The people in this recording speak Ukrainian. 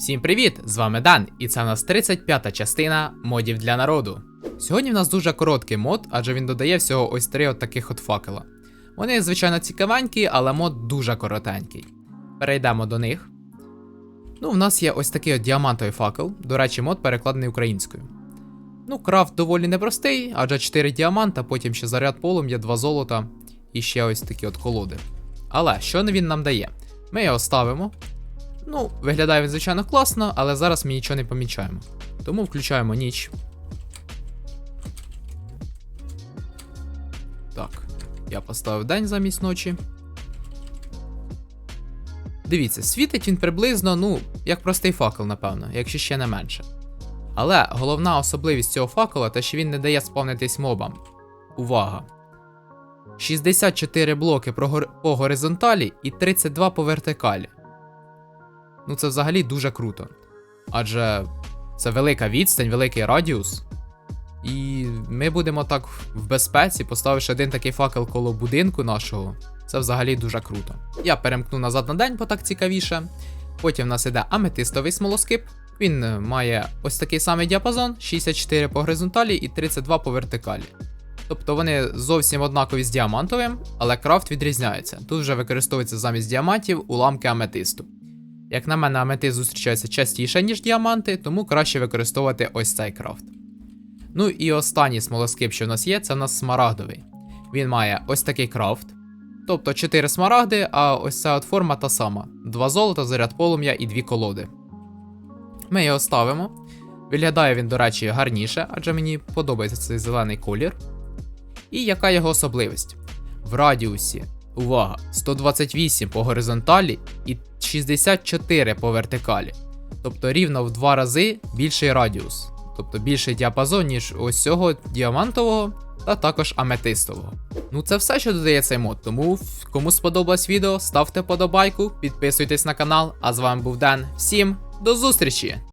Всім привіт! З вами Дан, і це в нас 35-та частина модів для народу. Сьогодні в нас дуже короткий мод, адже він додає всього ось три от таких от факела. Вони, звичайно, цікавенькі, але мод дуже коротенький. Перейдемо до них. Ну, в нас є ось такий от діамантовий факел, до речі, мод перекладений українською. Ну, крафт доволі непростий, адже 4 діаманта, потім ще заряд полум'я, 2 золота і ще ось такі от колоди. Але що він нам дає? Ми його ставимо. Ну, виглядає він, звичайно, класно, але зараз ми нічого не помічаємо. Тому включаємо ніч. Так, я поставив день замість ночі. Дивіться, світить він приблизно, ну, як простий факел, напевно, якщо ще не менше. Але головна особливість цього факела те, що він не дає спавнитись мобам. Увага! 64 блоки по горизонталі і 32 по вертикалі. Ну це взагалі дуже круто. Адже це велика відстань, великий радіус. І ми будемо так в безпеці, поставивши один такий факел коло будинку нашого. Це взагалі дуже круто. Я перемкну назад на день, бо так цікавіше. Потім в нас іде аметистовий смолоскип. Він е, має ось такий самий діапазон: 64 по горизонталі і 32 по вертикалі. Тобто вони зовсім однакові з діамантовим, але крафт відрізняється. Тут вже використовується замість діамантів уламки аметисту. Як на мене, аметист зустрічається частіше, ніж діаманти, тому краще використовувати ось цей крафт. Ну і останній смолоскип, що в нас є, це в нас смарагдовий. Він має ось такий крафт. Тобто 4 смарагди, а ось ця от форма та сама: 2 золота, заряд полум'я і 2 колоди. Ми його ставимо. Виглядає він, до речі, гарніше, адже мені подобається цей зелений колір. І яка його особливість? В радіусі, увага, 128 по горизонталі і 64 по вертикалі. Тобто рівно в два рази більший радіус. Тобто більший діапазон, ніж ось цього діамантового та також аметистового. Ну це все, що додає цей мод. Тому кому сподобалось відео, ставте подобайку, підписуйтесь на канал. А з вами був Ден. Всім до зустрічі!